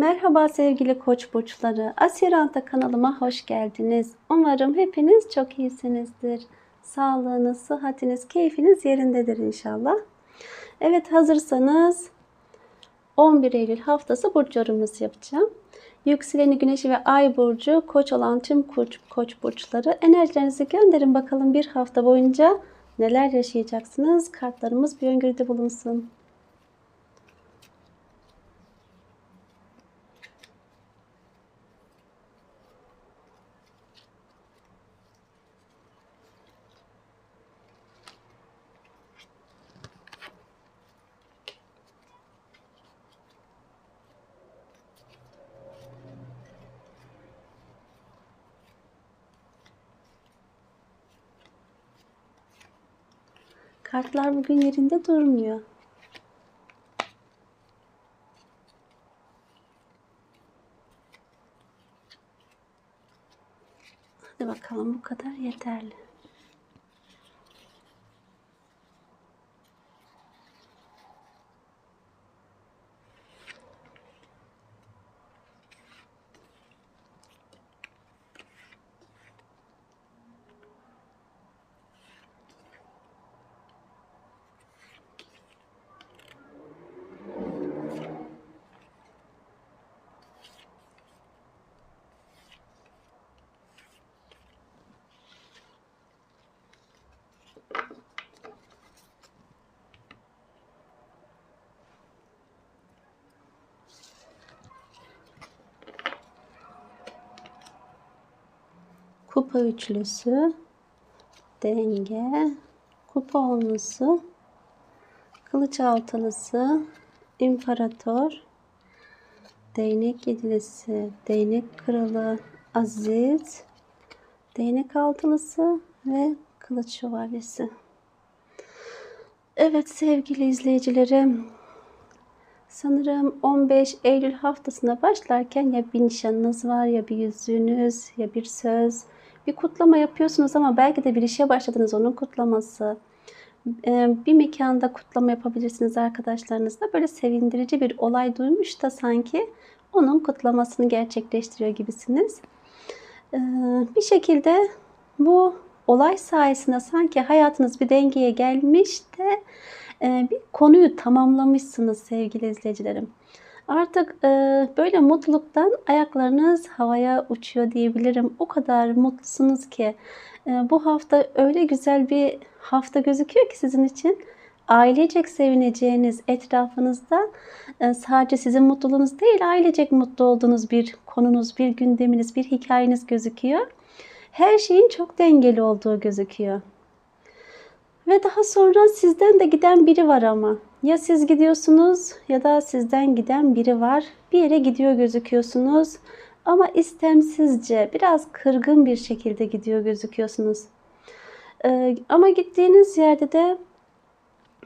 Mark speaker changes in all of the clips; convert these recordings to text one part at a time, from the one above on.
Speaker 1: Merhaba sevgili koç burçları. Asiranta kanalıma hoş geldiniz. Umarım hepiniz çok iyisinizdir. Sağlığınız, sıhhatiniz, keyfiniz yerindedir inşallah. Evet hazırsanız 11 Eylül haftası burç yorumumuzu yapacağım. Yükseleni güneşi ve ay burcu koç olan tüm koç, koç burçları enerjilerinizi gönderin bakalım bir hafta boyunca neler yaşayacaksınız. Kartlarımız bir öngörüde bulunsun. Kartlar bugün yerinde durmuyor. Hadi bakalım bu kadar yeterli. Kupa üçlüsü, denge, kupa onlusu, kılıç altılısı, imparator, değnek yedilisi, değnek kralı, aziz, değnek altılısı ve kılıç şövalyesi. Evet sevgili izleyicilerim, sanırım 15 Eylül haftasına başlarken ya bir nişanınız var ya bir yüzüğünüz ya bir söz, bir kutlama yapıyorsunuz ama belki de bir işe başladınız onun kutlaması. Ee, Bir mekanda kutlama yapabilirsiniz arkadaşlarınızla. Böyle sevindirici bir olay duymuş da sanki onun kutlamasını gerçekleştiriyor gibisiniz. Ee, Bir şekilde bu olay sayesinde sanki hayatınız bir dengeye gelmiş de e, bir konuyu tamamlamışsınız sevgili izleyicilerim. Artık e, böyle mutluluktan ayaklarınız havaya uçuyor diyebilirim. O kadar mutlusunuz ki e, bu hafta öyle güzel bir hafta gözüküyor ki sizin için. Ailecek sevineceğiniz etrafınızda e, sadece sizin mutluluğunuz değil ailecek mutlu olduğunuz bir konunuz, bir gündeminiz, bir hikayeniz gözüküyor. Her şeyin çok dengeli olduğu gözüküyor. Ve daha sonra sizden de giden biri var ama. Ya siz gidiyorsunuz ya da sizden giden biri var. Bir yere gidiyor gözüküyorsunuz. Ama istemsizce, biraz kırgın bir şekilde gidiyor gözüküyorsunuz. Ee, ama gittiğiniz yerde de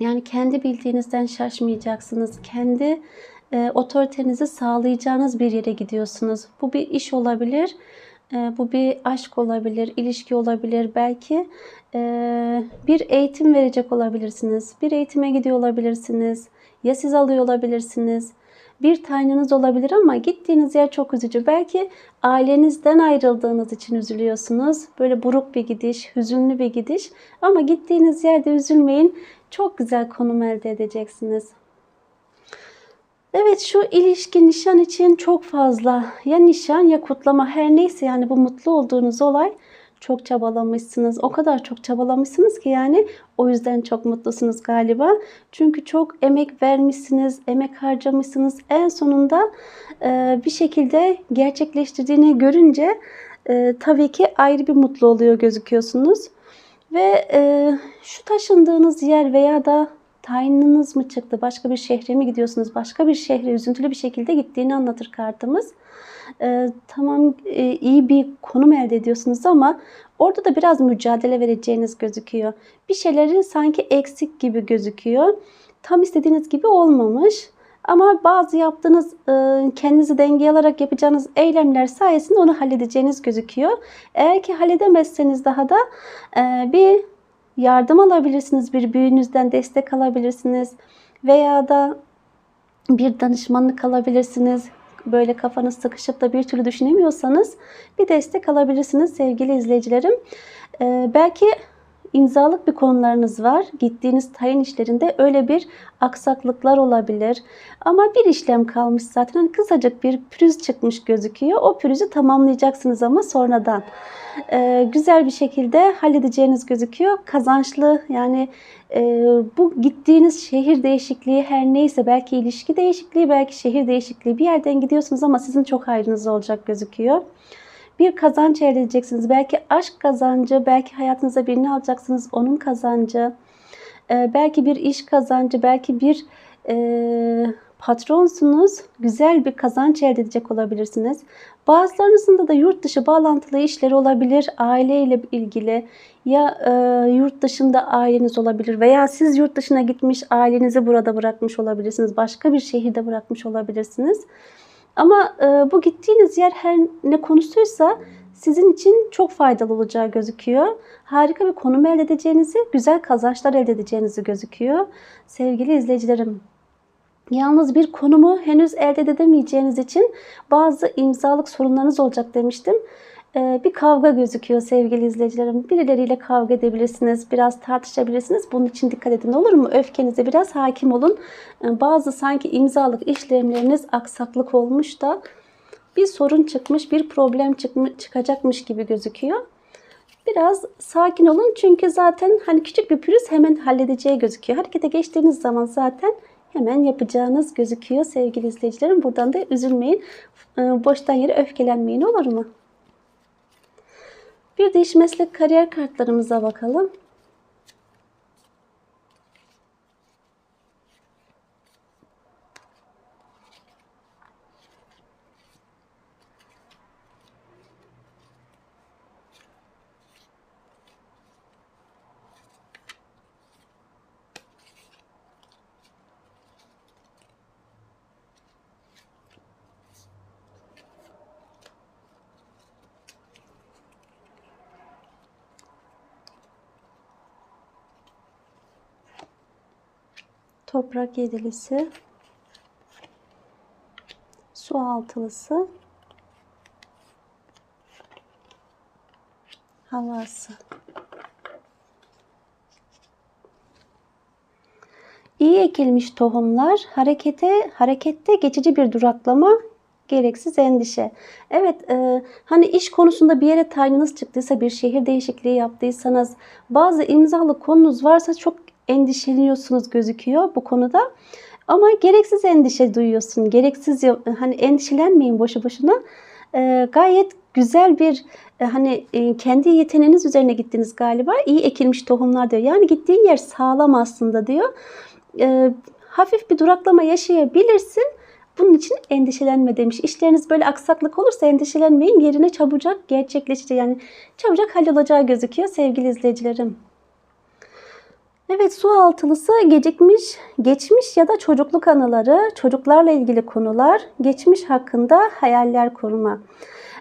Speaker 1: yani kendi bildiğinizden şaşmayacaksınız. Kendi e, otoritenizi sağlayacağınız bir yere gidiyorsunuz. Bu bir iş olabilir. E, bu bir aşk olabilir, ilişki olabilir. Belki e, bir eğitim verecek olabilirsiniz. Bir eğitime gidiyor olabilirsiniz. Ya siz alıyor olabilirsiniz. Bir tayininiz olabilir ama gittiğiniz yer çok üzücü. Belki ailenizden ayrıldığınız için üzülüyorsunuz. Böyle buruk bir gidiş, hüzünlü bir gidiş. Ama gittiğiniz yerde üzülmeyin. Çok güzel konum elde edeceksiniz. Evet şu ilişki nişan için çok fazla ya nişan ya kutlama her neyse yani bu mutlu olduğunuz olay çok çabalamışsınız. O kadar çok çabalamışsınız ki yani o yüzden çok mutlusunuz galiba. Çünkü çok emek vermişsiniz, emek harcamışsınız. En sonunda e, bir şekilde gerçekleştirdiğini görünce e, tabii ki ayrı bir mutlu oluyor gözüküyorsunuz. Ve e, şu taşındığınız yer veya da tayininiz mı çıktı? Başka bir şehre mi gidiyorsunuz? Başka bir şehre üzüntülü bir şekilde gittiğini anlatır kartımız. Ee, tamam e, iyi bir konum elde ediyorsunuz ama orada da biraz mücadele vereceğiniz gözüküyor. Bir şeyleri sanki eksik gibi gözüküyor. Tam istediğiniz gibi olmamış. Ama bazı yaptığınız e, kendinizi dengeye alarak yapacağınız eylemler sayesinde onu halledeceğiniz gözüküyor. Eğer ki halledemezseniz daha da e, bir yardım alabilirsiniz. Bir büyüğünüzden destek alabilirsiniz. Veya da bir danışmanlık alabilirsiniz. böyle kafanız sıkışıp da bir türlü düşünemiyorsanız bir destek alabilirsiniz sevgili izleyicilerim. Ee, belki imzalık bir konularınız var. Gittiğiniz tayin işlerinde öyle bir aksaklıklar olabilir. Ama bir işlem kalmış zaten. Hani kısacık bir pürüz çıkmış gözüküyor. O pürüzü tamamlayacaksınız ama sonradan. Ee, güzel bir şekilde halledeceğiniz gözüküyor. Kazançlı yani e, bu gittiğiniz şehir değişikliği her neyse belki ilişki değişikliği belki şehir değişikliği bir yerden gidiyorsunuz ama sizin çok hayrınız olacak gözüküyor bir kazanç elde edeceksiniz. Belki aşk kazancı, belki hayatınıza birini alacaksınız, onun kazancı. Ee, belki bir iş kazancı, belki bir e, patronsunuz, güzel bir kazanç elde edecek olabilirsiniz. Bazılarınızın da yurt dışı bağlantılı işleri olabilir, aileyle ilgili ya e, yurt dışında aileniz olabilir veya siz yurt dışına gitmiş ailenizi burada bırakmış olabilirsiniz, başka bir şehirde bırakmış olabilirsiniz. Ama e, bu gittiğiniz yer her ne konusuysa sizin için çok faydalı olacağı gözüküyor. Harika bir konum elde edeceğinizi, güzel kazançlar elde edeceğinizi gözüküyor. Sevgili izleyicilerim, Yalnız bir konumu henüz elde edemeyeceğiniz için bazı imzalık sorunlarınız olacak demiştim. Ee, bir kavga gözüküyor sevgili izleyicilerim. Birileriyle kavga edebilirsiniz, biraz tartışabilirsiniz. Bunun için dikkat edin olur mu? Öfkenize biraz hakim olun. Ee, bazı sanki imzalık işlemleriniz aksaklık olmuş da bir sorun çıkmış, bir problem çıkacakmış gibi gözüküyor. Biraz sakin olun çünkü zaten hani küçük bir pürüz hemen halledeceği gözüküyor. Harekete geçtiğiniz zaman zaten hemen yapacağınız gözüküyor sevgili izleyicilerim. Buradan da üzülmeyin. Ee, boştan yere öfkelenmeyin olur mu? Bir de iş meslek kariyer kartlarımıza bakalım. Toprak yedilisi, su altılısı, havası. İyi ekilmiş tohumlar harekete harekette geçici bir duraklama gereksiz endişe. Evet e, hani iş konusunda bir yere tayininiz çıktıysa bir şehir değişikliği yaptıysanız bazı imzalı konunuz varsa çok endişeleniyorsunuz gözüküyor bu konuda. Ama gereksiz endişe duyuyorsun. Gereksiz hani endişelenmeyin boşu boşuna. E, gayet güzel bir e, hani e, kendi yeteneğiniz üzerine gittiniz galiba. İyi ekilmiş tohumlar diyor. Yani gittiğin yer sağlam aslında diyor. E, hafif bir duraklama yaşayabilirsin. Bunun için endişelenme demiş. İşleriniz böyle aksaklık olursa endişelenmeyin. Yerine çabucak gerçekleşecek yani çabucak hallolacağı gözüküyor sevgili izleyicilerim. Evet su altılısı gecikmiş, geçmiş ya da çocukluk anıları, çocuklarla ilgili konular, geçmiş hakkında hayaller kurma.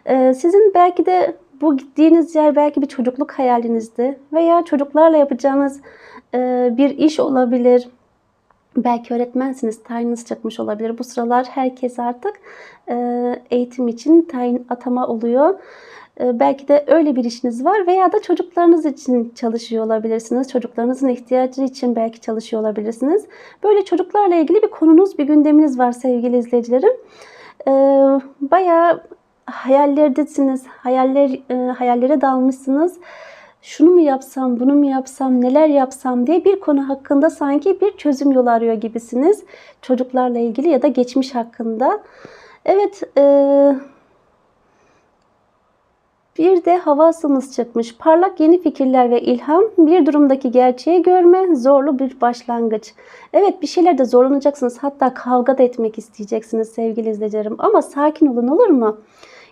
Speaker 1: Ee, sizin belki de bu gittiğiniz yer belki bir çocukluk hayalinizdi veya çocuklarla yapacağınız e, bir iş olabilir. Belki öğretmensiniz, tayininiz çıkmış olabilir. Bu sıralar herkes artık e, eğitim için tayin atama oluyor. Ee, belki de öyle bir işiniz var veya da çocuklarınız için çalışıyor olabilirsiniz. Çocuklarınızın ihtiyacı için belki çalışıyor olabilirsiniz. Böyle çocuklarla ilgili bir konunuz, bir gündeminiz var sevgili izleyicilerim. Ee, bayağı hayallerdesiniz, hayaller, e, hayallere dalmışsınız. Şunu mu yapsam, bunu mu yapsam, neler yapsam diye bir konu hakkında sanki bir çözüm yolu arıyor gibisiniz. Çocuklarla ilgili ya da geçmiş hakkında. Evet, e, bir de havasımız çıkmış. Parlak yeni fikirler ve ilham, bir durumdaki gerçeği görme, zorlu bir başlangıç. Evet bir şeylerde zorlanacaksınız. Hatta kavga da etmek isteyeceksiniz sevgili izleyicilerim. Ama sakin olun olur mu?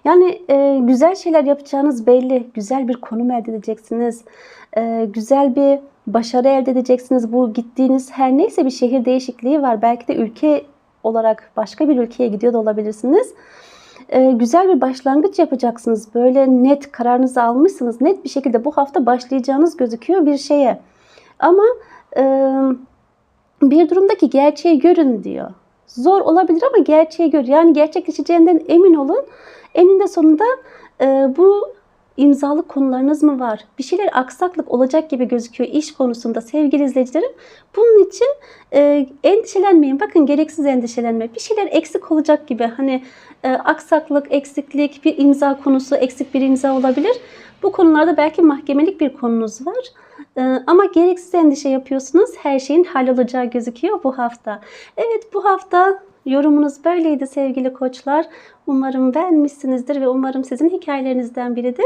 Speaker 1: Yani e, güzel şeyler yapacağınız belli. Güzel bir konum elde edeceksiniz. E, güzel bir başarı elde edeceksiniz. Bu gittiğiniz her neyse bir şehir değişikliği var. Belki de ülke olarak başka bir ülkeye gidiyor da olabilirsiniz e, güzel bir başlangıç yapacaksınız. Böyle net kararınızı almışsınız. Net bir şekilde bu hafta başlayacağınız gözüküyor bir şeye. Ama e, bir durumdaki gerçeği görün diyor. zor olabilir ama gerçeği gör. Yani gerçekleşeceğinden emin olun. Eninde sonunda e, bu imzalık konularınız mı var? Bir şeyler aksaklık olacak gibi gözüküyor iş konusunda sevgili izleyicilerim. Bunun için e, endişelenmeyin. Bakın gereksiz endişelenme. Bir şeyler eksik olacak gibi. Hani e, aksaklık, eksiklik, bir imza konusu, eksik bir imza olabilir. Bu konularda belki mahkemelik bir konunuz var. E, ama gereksiz endişe yapıyorsunuz. Her şeyin hallolacağı gözüküyor bu hafta. Evet bu hafta yorumunuz böyleydi sevgili koçlar. Umarım beğenmişsinizdir ve umarım sizin hikayelerinizden biridir.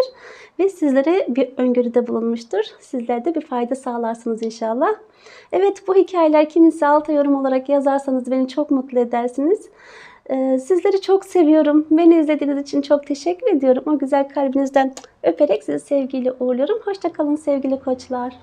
Speaker 1: Ve sizlere bir öngörüde bulunmuştur. Sizler de bir fayda sağlarsınız inşallah. Evet bu hikayeler kiminse alta yorum olarak yazarsanız beni çok mutlu edersiniz. Ee, Sizleri çok seviyorum. Beni izlediğiniz için çok teşekkür ediyorum. O güzel kalbinizden öperek sizi sevgiyle uğurluyorum. Hoşçakalın sevgili koçlar.